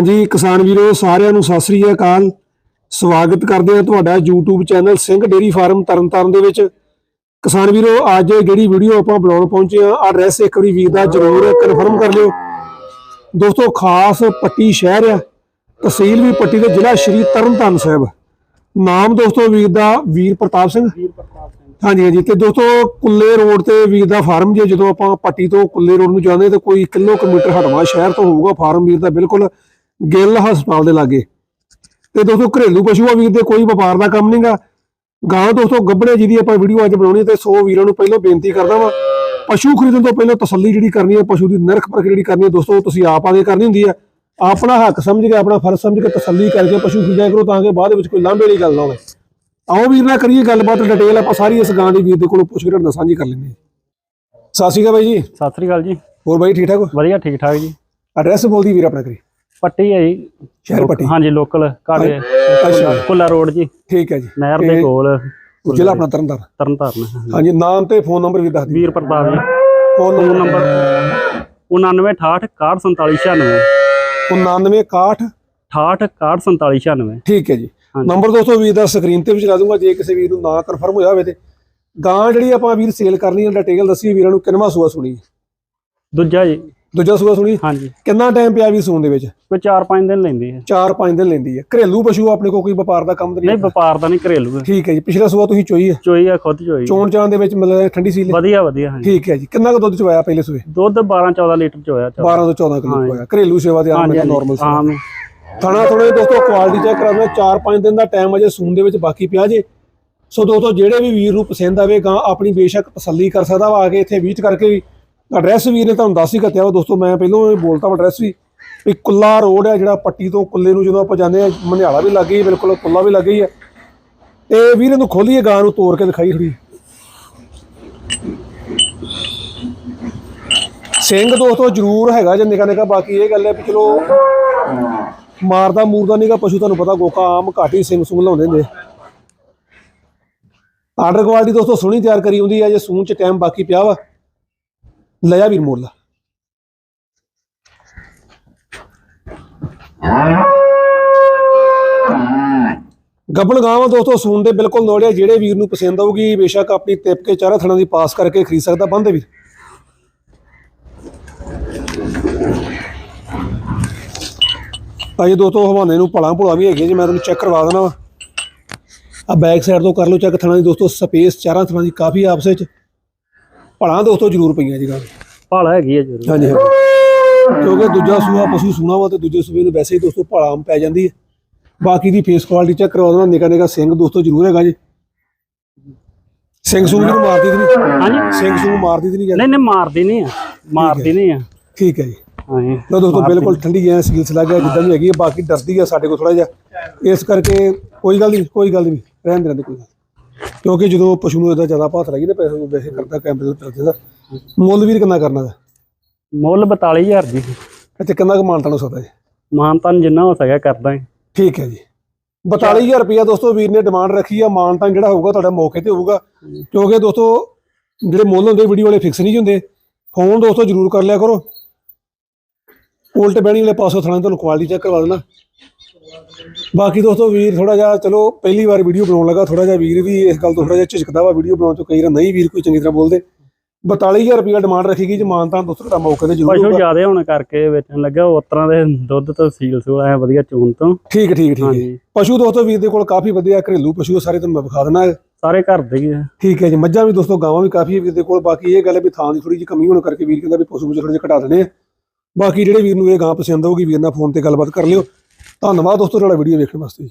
ਹਾਂਜੀ ਕਿਸਾਨ ਵੀਰੋ ਸਾਰਿਆਂ ਨੂੰ ਸਤਿ ਸ੍ਰੀ ਅਕਾਲ। ਸਵਾਗਤ ਕਰਦੇ ਹਾਂ ਤੁਹਾਡਾ YouTube channel Singh dairy farm Tarn Taran ਦੇ ਵਿੱਚ। ਕਿਸਾਨ ਵੀਰੋ ਅੱਜ ਜਿਹੜੀ ਵੀਡੀਓ ਆਪਾਂ ਬਣਾਉਣ ਪਹੁੰਚੇ ਆ ਐਡਰੈਸ ਇੱਕ ਵਾਰੀ ਵੀਰ ਦਾ ਜ਼ਰੂਰ ਕਨਫਰਮ ਕਰ ਲਿਓ। ਦੋਸਤੋ ਖਾਸ ਪੱਟੀ ਸ਼ਹਿਰ ਆ ਤਹਿਸੀਲ ਵੀ ਪੱਟੀ ਤੇ ਜ਼ਿਲ੍ਹਾ ਸ਼੍ਰੀ ਤਰਨਤਾਰਨ ਸਾਹਿਬ। ਨਾਮ ਦੋਸਤੋ ਵੀਰ ਦਾ ਵੀਰ ਪ੍ਰਤਾਪ ਸਿੰਘ। ਹਾਂਜੀ ਹਾਂਜੀ ਤੇ ਦੋਸਤੋ ਕੁੱਲੇ ਰੋਡ ਤੇ ਵੀਰ ਦਾ ਫਾਰਮ ਜੇ ਜਦੋਂ ਆਪਾਂ ਪੱਟੀ ਤੋਂ ਕੁੱਲੇ ਰੋਡ ਨੂੰ ਜਾਂਦੇ ਤੇ ਕੋਈ ਕਿਲੋਮੀਟਰ ਹਟਵਾ ਸ਼ਹਿਰ ਤੋਂ ਹੋਊਗਾ ਫਾਰਮ ਵੀਰ ਦਾ ਬਿਲਕੁਲ। ਗਿੱਲ ਹਸਪਤਾਲ ਦੇ ਲਾਗੇ। ਤੇ ਦੋਸਤੋ ਘਰੇਲੂ ਪਸ਼ੂ ਆ ਵੀਰ ਦੇ ਕੋਈ ਵਪਾਰ ਦਾ ਕੰਮ ਨਹੀਂਗਾ ਗਾਂ ਦੋਸਤੋ ਗੱਬੜੇ ਜਿਹਦੀ ਆਪਾਂ ਵੀਡੀਓ ਅੱਜ ਬਣਾਉਣੀ ਤੇ 100 ਵੀਰਾਂ ਨੂੰ ਪਹਿਲਾਂ ਬੇਨਤੀ ਕਰਦਾ ਵਾਂ ਪਸ਼ੂ ਖਰੀਦਣ ਤੋਂ ਪਹਿਲਾਂ ਤਸੱਲੀ ਜਿਹੜੀ ਕਰਨੀ ਹੈ ਪਸ਼ੂ ਦੀ ਨਿਰਖ ਪਰਖ ਜਿਹੜੀ ਕਰਨੀ ਹੈ ਦੋਸਤੋ ਤੁਸੀਂ ਆਪ ਆਗੇ ਕਰਨੀ ਹੁੰਦੀ ਹੈ ਆਪਣਾ ਹੱਕ ਸਮਝ ਕੇ ਆਪਣਾ ਫਰਜ਼ ਸਮਝ ਕੇ ਤਸੱਲੀ ਕਰਕੇ ਪਸ਼ੂ ਖਰੀਦਿਆ ਕਰੋ ਤਾਂ ਕਿ ਬਾਅਦ ਵਿੱਚ ਕੋਈ ਲਾਂਭੇ ਵਾਲੀ ਗੱਲ ਨਾ ਹੋਵੇ। ਆਓ ਵੀਰ ਨਾਲ ਕਰੀਏ ਗੱਲਬਾਤ ਡਿਟੇਲ ਆਪਾਂ ਸਾਰੀ ਇਸ ਗਾਂ ਦੀ ਵੀਰ ਦੇ ਕੋਲੋਂ ਪੁੱਛ ਕੇ ਤੁਹਾਡੇ ਨਾਲ ਸਾਂਝੀ ਕਰ ਲੈਂਦੇ ਸਤਿ ਸ਼੍ਰੀ ਅਕਾਲ ਬਾਈ ਜੀ। ਸਤਿ ਸ੍ਰੀ ਅਕਾਲ ਜੀ। ਹੋਰ ਬਾਈ ਠੀਕ ਠਾਕ ਹੋ? ਵਧੀਆ ਠੀਕ ਠਾਕ ਜੀ। ਐਡਰੈਸ ਬੋਲਦੀ ਵੀਰ ਆਪਣਾ ਕਰੀ ਪੱਟੀ ਹੈ ਜੀ। ਸ਼ਹਿਰ ਪੱਟੀ? ਹਾਂਜੀ ਲੋਕਲ ਘਾੜੇ ਅੱਛਾ। ਕੁੱਲਾ ਰੋਡ ਜੀ। ਠੀਕ ਹੈ ਜੀ। ਨਹਿਰ ਦੇ ਕੋਲ। ਜ਼ਿਲ੍ਹਾ ਆਪਣਾ ਤਰਨਤਾਰਨ? ਤਰਨਤਾਰਨ ਹਾਂਜੀ। ਨਾਮ ਤੇ ਫੋਨ ਨੰਬਰ ਵੀ ਦੱਸ ਦਿਓ। ਵੀਰ ਪ੍ਰਤਾਪ ਜੀ। Phone number? ਨੰਬਰ 9968 99 61 68 ਠੀਕ ਹੈ ਜੀ। ਨੰਬਰ ਦੋਸਤੋ ਵੀਰ ਦਾ ਸਕਰੀਨ ਤੇ ਵੀ ਚਲਾ ਦੂੰਗਾ। ਜੇ ਕਿਸੇ ਵੀਰ ਨੂੰ ਨਾ ਕਨਫਰਮ ਹੋਇਆ ਹੋਵੇ ਤੇ। ਗਾਂ ਜਿਹੜੀ ਆਪਾਂ ਵੀਰ ਸੇਲ ਕਰਨੀ ਹੈ ਡਿਟੇਲ ਦੱਸੀ ਵੀਰਾਂ ਨੂੰ। ਕਿੰਨਵਾ ਸੂਆ ਸੁਣੀ ਦੂਜਾ ਜੀ। ਦੂਜਾ ਸੂਆ ਸੁਣੀ? ਹਾਂਜੀ। ਕਿੰਨਾ ਟਾਈਮ ਪਿਆ ਵੀ ਸੂਣ ਦੇ ਵਿੱਚ? ਕੋਈ 4-5 ਦਿਨ ਲੈਂਦੀ ਹੈ। 4-5 ਦਿਨ ਲੈਂਦੀ ਹੈ। ਘਰੇਲੂ ਪਸ਼ੂ ਆਪਣੇ ਕੋਲ ਕੋਈ ਵਪਾਰ ਦਾ ਕੰਮ ਨਹੀਂ ਨਹੀਂ ਵਪਾਰ ਦਾ ਨਹੀਂ ਘਰੇਲੂ ਹੈ। ਠੀਕ ਹੈ ਜੀ। ਪਿਛਲਾ ਸੂਆ ਤੁਸੀਂ ਚੋਈ ਹੈ? ਚੋਈ ਆ ਖੁਦ ਚੋਈ ਚੋਣ ਚਾਣ ਦੇ ਵਿੱਚ ਮਤਲਬ ਠੰਡੀ ਸੀ ਵਧੀਆ ਵਧੀਆ ਹਾਂਜੀ। ਠੀਕ ਹੈ ਜੀ। ਕਿੰਨਾ ਕੁ ਦੁੱਧ ਚਵਾਇਆ ਪਹਿਲੇ ਸੂਏ? ਦੁੱਧ 12-14 ਲੀਟਰ ਚੋਇਆ 12 ਤੋਂ 14 ਕਿਲੋ ਹੋਇਆ ਘਰੇਲੂ ਸੇਵਾ ਦੇ ਆਮ ਹਾਂਜੀ ਨਾਰਮਲ ਸੇਵਾ। ਆਮ ਥਾਣਾ ਥੋੜੇ ਦੋਸਤੋ ਕੁਆਲਿਟੀ ਚੈੱਕ ਕਰਾਉਣਾ 4-5 ਦਿਨ ਦਾ ਟਾਈਮ ਅਜੇ ਸੂਣ ਦੇ ਵਿੱਚ ਬਾਕੀ ਪਿਆ ਜੇ। ਸੋ ਦੋਸਤੋ ਜਿਹੜੇ ਵੀ ਵੀਰ ਨੂੰ ਪਸੰਦ ਆਵੇ ਗਾਂ ਆਪਣੀ ਬੇਸ਼ੱਕ ਤਸੱਲੀ ਕਰ ਸਕਦਾ ਵਾ ਆ ਕੇ ਇੱਥੇ ਵਿਜ਼ਿਟ ਕਰਕੇ ਵੀ ਐਡਰੈਸ ਵੀਰ ਨੇ ਤੁਹਾਨੂੰ ਦੱਸ ਹੀ ਕੱਤਿਆ ਵਾ ਦੋਸਤੋ, ਮੈਂ ਪਹਿਲਾਂ ਇਹ ਬੋਲਤਾ ਵਾ ਐਡਰੈਸ ਵੀ ਵੀ ਕੁੱਲਾ ਰੋਡ ਹੈ ਜਿਹੜਾ ਪੱਟੀ ਤੋਂ ਕੁੱਲੇ ਨੂੰ ਜਦੋਂ ਆਪਾਂ ਜਾਂਦੇ ਆ ਮੰਡਿਆਲਾ ਵੀ ਲੱਗ ਗਈ, ਬਿਲਕੁਲ ਕੁੱਲਾ ਵੀ ਲੱਗ ਗਈ ਹੈ ਤੇ ਵੀਰ ਨੂੰ ਖੋਲੀਏ ਗਾਂ ਨੂੰ ਤੋੜ ਕੇ ਦਿਖਾਈ ਥੋੜੀ ਸਿੰਘ ਦੋਸਤੋ ਜ਼ਰੂਰ ਹੈਗਾ ਜੇ ਨਿਕਾ ਨਿਕਾ, ਬਾਕੀ ਇਹ ਗੱਲ ਹੈ ਵੀ ਚਲੋ ਮਾਰਦਾ ਮੂਰਦਾ ਨਹੀਂਗਾ ਪਸ਼ੂ ਤੁਹਾਨੂੰ ਪਤਾ ਗੋਕਾ ਆਮ ਘੱਟ ਹੀ ਸਿੰਘ ਸੁੰਗ ਲਾਉਂਦੇ ਹੁੰਦੇ ਆਰਡਰ ਕੁਆਲਿਟੀ ਦੋਸਤੋ ਸੋਹਣੀ ਤਿਆਰ ਕਰੀ ਹੁੰਦੀ ਹੈ ਜੇ ਸੂਣ ਚ ਟਾਈਮ ਬਾਕੀ ਪਿਆ ਵਾ। ਲਿਆ ਵੀਰ ਮੋੜ ਲਾ ਗੱਬਣ ਗਾਵਾਂ ਦੋਸਤੋ, ਸੂਣ ਦੇ ਬਿਲਕੁਲ ਨੋੜਿਆ ਜਿਹੜੇ ਵੀਰ ਨੂੰ ਪਸੰਦ ਆਊਗੀ, ਬੇਸ਼ੱਕ ਆਪਣੀ ਤਿਪ ਕੇ ਚਾਰਾ ਥਣਾ ਦੀ ਪਾਸ ਕਰਕੇ ਖਰੀਦ ਸਕਦਾ, ਬੰਦ ਵੀਰ। ਭਾਈ ਦੋਸਤੋ, ਹਵਾਨੇ ਨੂੰ ਭਲਾ ਭੁਲਾ ਵੀ ਹੈਗੇ ਜੀ, ਮੈਂ ਤੁਹਾਨੂੰ ਚੈੱਕ ਕਰਵਾ ਦੇਣਾ ਆ ਬੈਕ ਸਾਈਡ ਤੋਂ ਕਰ ਲਓ ਚੈੱਕ ਥਣਾ ਦੀ ਦੋਸਤੋ ਸਪੇਸ ਚਾਰਾਂ ਥਣਾ ਦੀ ਕਾਫੀ ਆਪਸ ਵਿੱਚ ਭਲਾ ਦੋਸਤੋ ਜ਼ਰੂਰ ਪਈਆਂ ਜੀ ਗੱਲ। ਭਾਲਾ ਹੈਗੀ ਹੈ ਜ਼ਰੂਰ। ਹਾਂਜੀ ਹਾਂਜੀ। ਕਿਉਂਕਿ ਦੂਜਾ ਸੂਆ ਪਸ਼ੂ ਸੂਣਾ ਵਾ ਤੇ ਦੂਜੇ ਸੂਏ ਨੂੰ ਵੈਸੇ ਹੀ ਦੋਸਤੋ ਭਲਾ ਆਮ ਪੈ ਜਾਂਦੀ ਹੈ ਬਾਕੀ ਦੀ ਫੇਸ ਕੁਆਲਿਟੀ ਚੈੱਕ ਕਰਵਾ ਦੇਣਾ ਨਿਕਾ ਨਿਕਾ ਸਿੰਘ ਦੋਸਤੋ ਜ਼ਰੂਰ ਹੈਗਾ ਜੀ। ਸਿੰਘ ਸੂਣ ਨੂੰ ਮਾਰਦੀ ਤੇ ਨਹੀਂ? ਹਾਂਜੀ। ਸਿੰਘ ਸੂਣ ਮਾਰਦੀ ਤੇ ਨਹੀਂ ਨਹੀਂ ਨਹੀਂ ਮਾਰਦੀ ਨਹੀਂ ਆ। ਮਾਰਦੀ ਨਹੀਂ ਆ। ਠੀਕ ਹੈ ਜੀ। ਹਾਂਜੀ। ਲੋ ਦੋਸਤੋ ਬਿਲਕੁਲ ਠੰਡੀ ਐ ਸੀਲਸ ਲੱਗ ਗਿਆ ਜਿੱਦਾਂ ਵੀ ਹੈਗੀ ਹੈ ਬਾਕੀ ਡਰਦੀ ਆ ਸਾਡੇ ਕੋਲ ਥੋੜਾ ਜਿਹਾ। ਇਸ ਕਰਕੇ ਕੋਈ ਗੱਲ ਨਹੀਂ ਕੋਈ ਗੱਲ ਨਹੀਂ ਰਹਿਣ ਦੇਣ ਦੇ ਕੋਈ ਗੱਲ ਨੀ। ਕਿਉਂਕਿ ਜਦੋਂ ਪਸ਼ੂ ਨੂੰ ਇਹਦਾ ਜ਼ਿਆਦਾ ਭਾਤ ਲੱਗੀ ਤੇ ਪੈਸੇ ਨੂੰ ਵੈਸੇ ਕਰਦਾ ਕੈਂਪ ਦੇ ਉੱਤੇ ਦਾ। ਮੁੱਲ ਵੀਰ ਕਿੰਨਾ ਕਰਨਾ ਦਾ ਮੁੱਲ 42000 ਜੀ। ਇੱਥੇ ਕਿੰਨਾ ਕੁ ਮਾਨਤਾ ਨੂੰ ਸਕਦਾ ਜੀ ਮਾਨਤਨ ਜਿੰਨਾ ਹੋ ਸਕਿਆ ਕਰਦਾ ਹੈ। ਠੀਕ ਹੈ ਜੀ। 42000 ਰੁਪਇਆ ਦੋਸਤੋ ਵੀਰ ਨੇ ਡਿਮਾਂਡ ਰੱਖੀ ਆ ਮਾਨਤਾ ਜਿਹੜਾ ਹੋਊਗਾ ਤੁਹਾਡਾ ਮੌਕੇ ਤੇ ਹੋਊਗਾ। ਕਿਉਂਕਿ ਦੋਸਤੋ ਜਿਹੜੇ ਮੁੱਲ ਹੁੰਦੇ ਵੀਡੀਓ ਵਾਲੇ ਫਿਕਸ ਨਹੀਂ ਹੁੰਦੇ। ਫੋਨ ਦੋਸਤੋ ਜ਼ਰੂਰ ਕਰ ਲਿਆ ਕਰੋ। ਉਲਟ ਬਹਿਣੀ ਵਾਲੇ ਪਾਸੋਂ ਥਾਣੇ ਤੁਹਾਨੂੰ ਕੁਆਲਿਟੀ ਚੈੱਕ ਕਰਵਾ ਦੇਣਾ। ਬਾਕੀ ਦੋਸਤੋ ਵੀਰ ਥੋੜਾ ਜਿਹਾ ਚਲੋ ਪਹਿਲੀ ਵਾਰ ਵੀਡੀਓ ਬਣਾਉਣ ਲੱਗਾ ਥੋੜਾ ਜਿਹਾ ਵੀਰ ਵੀ ਇਸ ਗੱਲ ਤੋਂ ਥੋੜਾ ਜਿਹਾ ਝਿਜਕਦਾ ਵਾ ਵੀਡੀਓ ਬਣਾਉਣ ਤੋਂ ਕਈ ਵਾਰ ਨਹੀਂ ਵੀਰ ਕੋਈ ਚੰਗੀ ਤਰ੍ਹਾਂ ਬੋਲਦੇ। 42000 ਰੁਪਇਆ ਡਿਮਾਂਡ ਰੱਖੀ ਗਈ ਜੀ ਮਾਨਤਾ ਦੋਸਤੋ ਤੁਹਾਡਾ ਮੌਕੇ ਤੇ ਜ਼ਰੂਰ ਪਸ਼ੂ ਹੋਊਗਾ। ਜ਼ਿਆਦੇ ਹੋਣ ਕਰਕੇ ਵੇਚਣ ਲੱਗਾ ਉਸ ਤਰ੍ਹਾਂ ਦੇ ਦੁੱਧ ਤੋਂ ਸੀਲ ਸੂਲ ਐ ਵਧੀਆ ਚੂਨ ਤੋਂ। ਠੀਕ ਠੀਕ ਠੀਕ। ਹੈ ਹਾਂਜੀ। ਪਸ਼ੂ ਦੋਸਤੋ ਵੀਰ ਦੇ ਕੋਲ ਕਾਫੀ ਵਧੀਆ ਘਰੇਲੂ ਪਸ਼ੂ ਆ, ਸਾਰੇ ਤੁਹਾਨੂੰ ਮੈਂ ਵਿਖਾ ਦੇਣਾ ਸਾਰੇ ਘਰ ਦੇ ਹੀ ਆ। ਠੀਕ ਹੈ ਜੀ ਮੱਝਾਂ ਵੀ ਦੋਸਤੋ ਗਾਵਾਂ ਵੀ ਕਾਫੀ ਹੈ ਵੀਰ ਦੇ ਕੋਲ। ਬਾਕੀ ਇਹ ਗੱਲ ਹੈ ਵੀ ਥਾਂ ਦੀ ਥੋੜੀ ਜਿਹੀ ਕਮੀ ਹੋਣ ਕਰਕੇ ਵੀਰ ਕਹਿੰਦਾ ਵੀ ਪਸ਼ੂ ਥੋੜੇ ਜਿਹਾ ਘਟਾ ਦੇਣੇ ਆ। ਬਾਕੀ ਜਿਹੜੇ ਵੀਰ ਨੂੰ ਇਹ ਗਾਂ ਪਸੰਦ ਆਊਗੀ ਵੀਰ ਨਾਲ ਫੋਨ ਤੇ ਗੱਲਬਾਤ ਕਰ ਲਿਓ। ਧੰਨਵਾਦ ਦੋਸਤੋ ਤੁਹਾਡਾ ਵੀਡੀਓ ਵੇਖਣ ਵਾਸਤੇ ਜੀ।